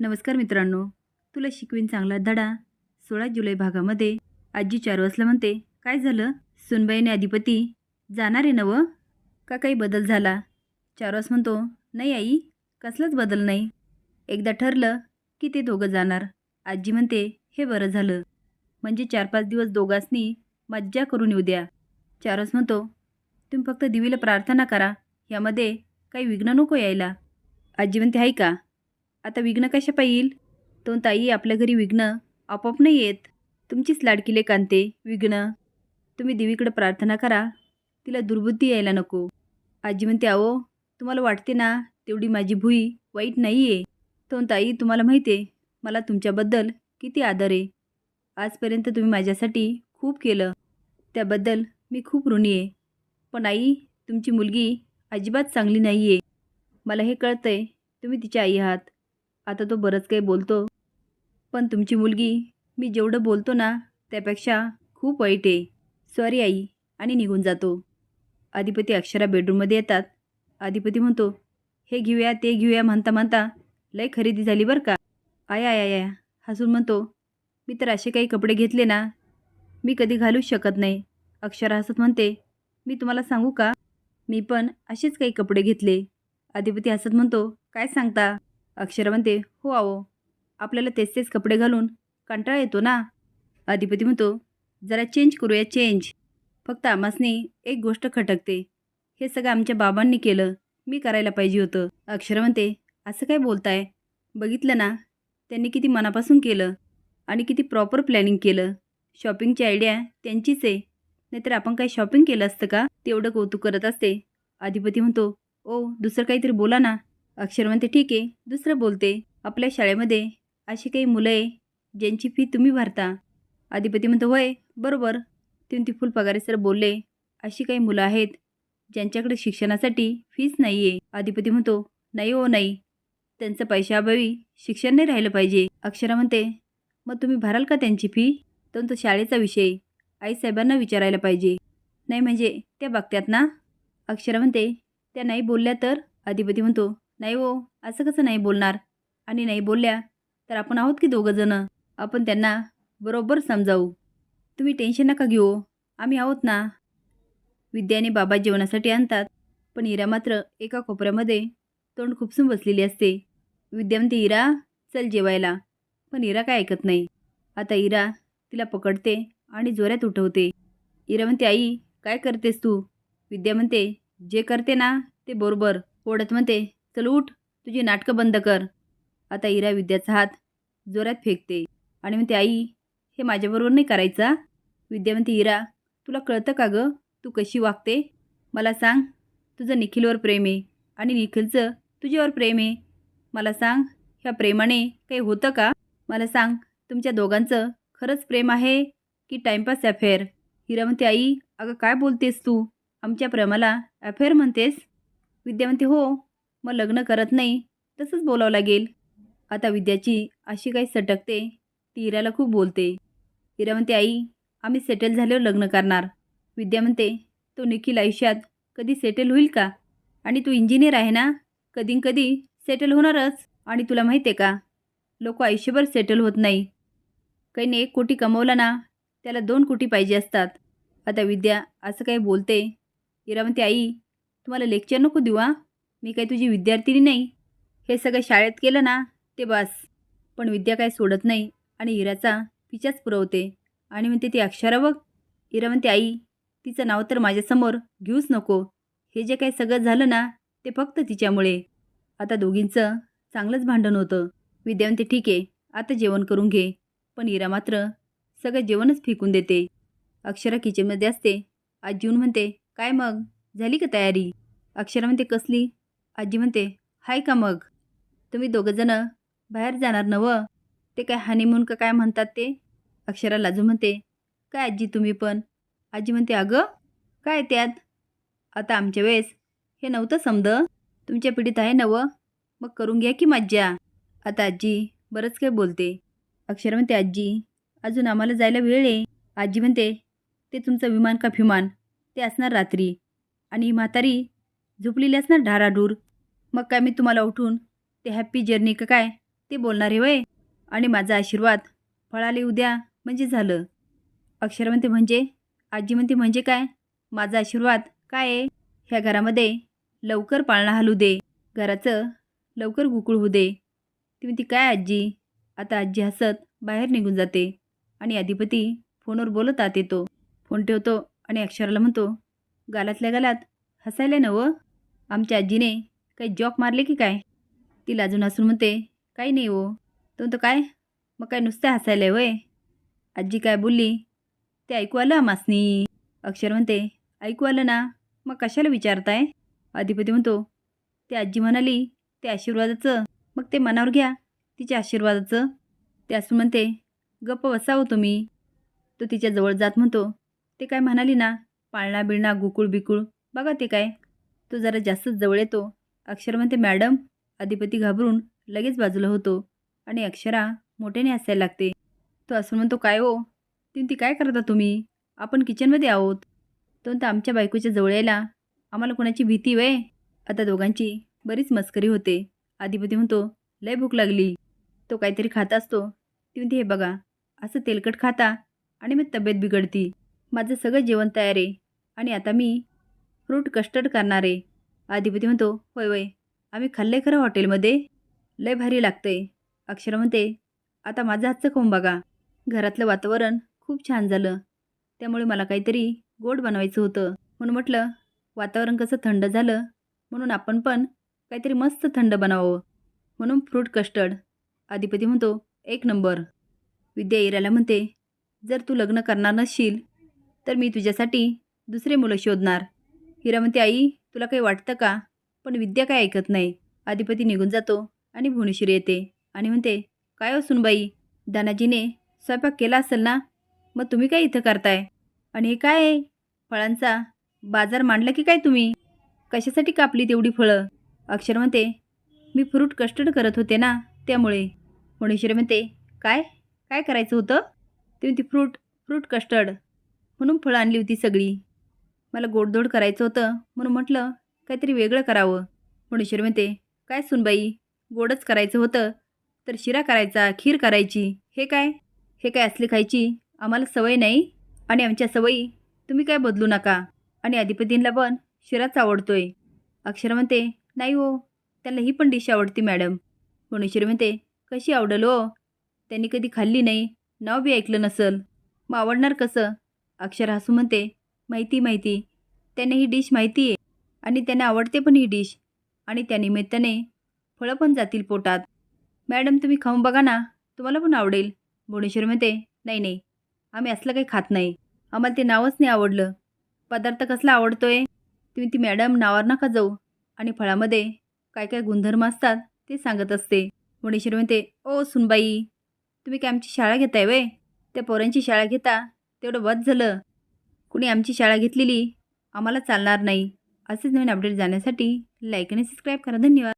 नमस्कार मित्रांनो तुला शिकवीन चांगला धडा. सोळा जुलै भागामध्ये आजी चार वाजला म्हणते काय झालं? सुनबाईने अधिपती जाणार आहे नवं का काही बदल झाला? चार वाज म्हणतो नाही आई कसलाच बदल नाही. एकदा ठरलं की ते दोघं जाणार. आजी म्हणते हे बरं झालं. म्हणजे चार पाच दिवस दोघांसनी मज्जा करून येऊ द्या. चारस म्हणतो तुम्ही फक्त दिवीला प्रार्थना करा. यामध्ये काही विघ्न नको यायला. आजी म्हणते आहे का? आता विघ्न कशा पाहिल तो ताई आपल्या घरी विघ्न आपोआप नाही येत. तुमचीच लाडकिले कांते विघ्न. तुम्ही देवीकडे प्रार्थना करा. तिला दुर्बुद्धी यायला नको. आजी म्हणते अहो तुम्हाला वाटते ना तेवढी माझी भुई वाईट नाही आहे तो ताई तुम्हाला माहिती आहे मला तुमच्याबद्दल किती आदर आहे. आजपर्यंत तुम्ही माझ्यासाठी खूप केलं. त्याबद्दल मी खूप ऋणी आहे. पण आई तुमची मुलगी अजिबात चांगली नाही आहे मला हे कळतं आहे तुम्ही तिची आई आहात. आता तो बरंच काही बोलतो. पण तुमची मुलगी मी जेवढं बोलतो ना त्यापेक्षा खूप वाईट आहे. सॉरी आई आणि निघून जातो. अधिपती अक्षरा बेडरूममध्ये येतात. अधिपती म्हणतो हे घेऊया ते घेऊया म्हणता म्हणता लय खरेदी झाली बरं का? आया आया आया हसून म्हणतो मी तर असे काही कपडे घेतले ना मी कधी घालूच शकत नाही. अक्षरा हसत म्हणते मी तुम्हाला सांगू का? मी पण असेच काही कपडे घेतले. अधिपती हसत म्हणतो काय सांगता? अक्षर म्हणते हो आहो. आपल्याला तेच तेच कपडे घालून कंटाळा येतो ना? अधिपती म्हणतो जरा चेंज करूया चेंज फक्त आमासने एक गोष्ट खटकते. हे सगळं आमच्या बाबांनी केलं. मी करायला पाहिजे होतं. अक्षर म्हणते असं काय बोलताय? बघितलं ना? त्यांनी किती मनापासून केलं आणि किती प्रॉपर प्लॅनिंग केलं. शॉपिंगची आयडिया त्यांचीच आहे. नाहीतर आपण काही शॉपिंग केलं असतं का? तेवढं कौतुक करत असते. अधिपती म्हणतो ओ दुसरं काहीतरी बोला ना. अक्षर म्हणते ठीक आहे. दुसरं बोलते आपल्या शाळेमध्ये अशी काही मुलं आहे ज्यांची फी तुम्ही भरता. अधिपती म्हणतो वय बरोबर. तुम्ही ती फुलपगारे सर बोलले अशी काही मुलं आहेत ज्यांच्याकडे शिक्षणासाठी फीस नाही आहे अधिपती म्हणतो नाही हो नाही. त्यांचं पैशाअभावी शिक्षण नाही राहिलं पाहिजे. अक्षरा म्हणते मग तुम्ही भराल का त्यांची फी? तर तो शाळेचा विषय आईसाहेबांना विचारायला पाहिजे. नाही म्हणजे त्या बघत्यात ना. अक्षरा म्हणते त्या नाही बोलल्या तर? अधिपती म्हणतो नाही हो असं कसं नाही बोलणार? आणि नाही बोलल्या तर आपण आहोत की दोघंजणं आपण त्यांना बरोबर समजावू. तुम्ही टेन्शन नका घेऊ हो, आम्ही आहोत ना? विद्याने बाबा जेवणासाठी आणतात पण इरा मात्र एका कोपऱ्यामध्ये तोंड खुपसून बसलेली असते. विद्या म्हणते इरा चल जेवायला. पण इरा काय ऐकत नाही. आता इरा तिला पकडते आणि जोऱ्यात उठवते. इरा म्हणते आई काय करतेस तू? विद्या म्हणते जे करते ना ते बरोबर ओढत म्हणते चल उठ तुझी नाटकं बंद कर. आता इरा विद्याचा हात जोरात फेकते आणि म्हणते आई हे माझ्याबरोबर नाही करायचा विद्या म्हणते इरा तुला कळतं का गं? तू कशी वागते? मला सांग तुझं निखिलवर प्रेम आहे आणि निखिलचं तुझ्यावर प्रेम आहे. मला सांग ह्या प्रेमाने काही होतं का? मला सांग तुमच्या दोघांचं खरंच प्रेम आहे की टाईमपास अफेअर? हिरा म्हणते आई अगं काय बोलतेस तू? आमच्या प्रेमाला अफेअर म्हणतेस? विद्या म्हणते हो मग लग्न करत नाही तसंच बोलावं लागेल. आता विद्याची अशी काही सटकते ती हिराला खूप बोलते. इरा म्हणते आई आम्ही सेटल झाल्यावर लग्न करणार. विद्या म्हणते तो निखिल आयुष्यात कधी सेटल होईल का? आणि तू इंजिनियर आहे ना? कधी कधी सेटल होणारच. आणि तुला माहिती आहे का? लोक आयुष्यभर सेटल होत नाही. काहीने एक कोटी कमवला ना त्याला दोन कोटी पाहिजे असतात. आता विद्या असं काही बोलते. इरा म्हणते आई तुम्हाला लेक्चर नको देऊ मी काही तुझी विद्यार्थिनी नाही. हे सगळं शाळेत केलं ना ते बस. पण विद्या काय सोडत नाही आणि हिराचा पिचाच पुरवते आणि म्हणते ती अक्षरा बघ. इरा म्हणते आई तिचं नाव तर माझ्यासमोर घेऊच नको. हे जे काही सगळं झालं ना ते फक्त तिच्यामुळे. आता दोघींचं चांगलंच भांडण होतं. विद्या म्हणते ठीक आहे आता जेवण करून घे. पण इरा मात्र सगळं जेवणच फेकून देते. अक्षरा किचनमध्ये असते. आज जीवन म्हणते काय मग? झाली का तयारी? अक्षरा म्हणते कसली? आजी म्हणते हाय का मग? तुम्ही दोघंजणं बाहेर जाणार नवं ते काय हनीमून का काय म्हणतात ते? अक्षरा लाजू म्हणते काय आजी तुम्ही पण? आजी म्हणते अगं काय त्यात? आता आमच्या वेळेस हे नव्हतं समद. तुमच्या पिढीत आहे नवं मग करून घ्या की मज्जा. आता आजी बरंच काय बोलते. अक्षरा म्हणते आजी अजून आम्हाला जायला वेळ आहे. आजी म्हणते ते तुमचं विमान का फिमान ते असणार रात्री. आणि म्हातारी झोपलेली असणार ढाराढूर. मग काय मी तुम्हाला उठून ते हॅप्पी जर्नी का काय? ते बोलणारे वय आणि माझा आशीर्वाद. फळाले उद्या म्हणजे झालं. अक्षर म्हणते म्हणजे आजी म्हणते म्हणजे काय? माझा आशीर्वाद काय आहे? ह्या घरामध्ये लवकर पाळणा हलू दे. घराचं लवकर गुकुळ होऊ दे. ती म्हणते काय आजी? आता आजी हसत बाहेर निघून जाते आणि अधिपती फोनवर बोलत आत येतो. फोन ठेवतो आणि अक्षराला म्हणतो गालातल्या गालात हसायला नवं आमच्या आजीने काही जॉक मारले की काय? तिला अजून हसून म्हणते काही नाही हो. तो तर काय? मग काय नुसतं हसायला वय. आजी काय बोलली? ते ऐकू आलं आमासनी अक्षर म्हणते ऐकू आलं ना. मग कशाला विचारताय? अधिपती म्हणतो ते आजी म्हणाली ते आशीर्वादाचं. मग ते मनावर घ्या तिच्या आशीर्वादाचं. ते असून म्हणते गप्प बसावं हो तुम्ही. तो तिच्या जवळ जात म्हणतो ते काय म्हणाली ना? पाळणा बिळणा गुकुळ बिकुळ बघा ते काय तो जरा जास्तच जवळ येतो. अक्षर म्हणते मॅडम अधिपती घाबरून लगेच बाजूला होतो आणि अक्षरा मोठ्याने हसायला लागते. तो असं म्हणतो काय हो? ती काय करता तुम्ही? आपण किचनमध्ये आहोत. तो तर आमच्या बायकोच्या जवळ यायला आम्हाला कोणाची भीती वय आता दोघांची बरीच मस्करी होते. अधिपती म्हणतो लय भूक लागली. तो काहीतरी खात असतो. ती म्हणते हे बघा असं तेलकट खाता आणि मग तब्येत बिघडती. माझं सगळं जेवण तयार आहे आणि आता मी फ्रूट कस्टर्ड करणार. आहे अधिपती म्हणतो होय होय. आम्ही खाल्ले खरं हॉटेलमध्ये. लय भारी लागतंय. अक्षर म्हणते आता माझं हातचं खाऊन बघा. घरातलं वातावरण खूप छान झालं. त्यामुळे मला काहीतरी गोड बनवायचं होतं. म्हणून म्हटलं वातावरण कसं थंड झालं म्हणून आपण पण काहीतरी मस्त थंड बनावं म्हणून फ्रूट कस्टर्ड. अधिपती म्हणतो एक नंबर. विद्या इराला म्हणते जर तू लग्न करणार नसशील तर मी तुझ्यासाठी दुसरे मुलं शोधणार. हिरा म्हणते आई तुला काही वाटतं का? पण विद्या काय ऐकत नाही. अधिपती निघून जातो आणि भुवनेश्वरी येते आणि म्हणते काय हो सुनबाई? दानाजीने स्वयंपाक केला असेल ना? मग तुम्ही काय इथं करताय? आणि हे काय? आहे फळांचा बाजार मांडला की काय तुम्ही? कशासाठी कापली तेवढी फळं? अक्षर म्हणते मी फ्रूट कस्टर्ड करत होते ना त्यामुळे. भुवनेश्वरी म्हणते काय? काय करायचं होतं? ती म्हणते फ्रूट फ्रूट कस्टर्ड. म्हणून फळं आणली होती सगळी. मला गोडधोड करायचं होतं म्हणून म्हटलं काहीतरी वेगळं करावं. म्हणून म्हणते काय सुनबाई गोडच करायचं होतं तर शिरा करायचा खीर करायची हे काय? हे काय असली खायची? आम्हाला सवय नाही? आणि आमच्या सवयी तुम्ही काय बदलू नका? आणि अधिपतींना पण शिराच आवडतोय. अक्षर म्हणते नाही हो त्यांना ही पण डिश आवडते मॅडम. भुवनेश्वरी म्हणते कशी आवडल हो? त्यांनी कधी खाल्ली नाही नाव बी ऐकलं नसल. मग आवडणार कसं? अक्षर हसू म्हणते माहिती माहिती. त्याने ही डिश माहिती आहे आणि त्यांना आवडते पण ही डिश. आणि त्यानिमित्ताने फळं पण जातील पोटात. मॅडम तुम्ही खाऊन बघा ना. तुम्हाला पण आवडेल. भुवनेश्वर म्हणते नाही नाही. आम्ही असलं काही खात नाही. आम्हाला ते नावच नाही आवडलं. पदार्थ कसला आवडतोय? तुम्ही ती मॅडम नावावर नका जाऊ. आणि फळामध्ये काय काय गुणधर्म असतात ते सांगत असते. भुवनेश्वर म्हणते ओ सुनबाई तुम्ही काय आमची शाळा घेताय वे त्या पोरांची शाळा घेता तेवढं वध झालं. कुणी आमची शाळा घेतलेली? आम्हाला चालणार नाही. असेच नवीन अपडेट जाण्यासाठी लाईक आणि सबस्क्राईब करा. धन्यवाद.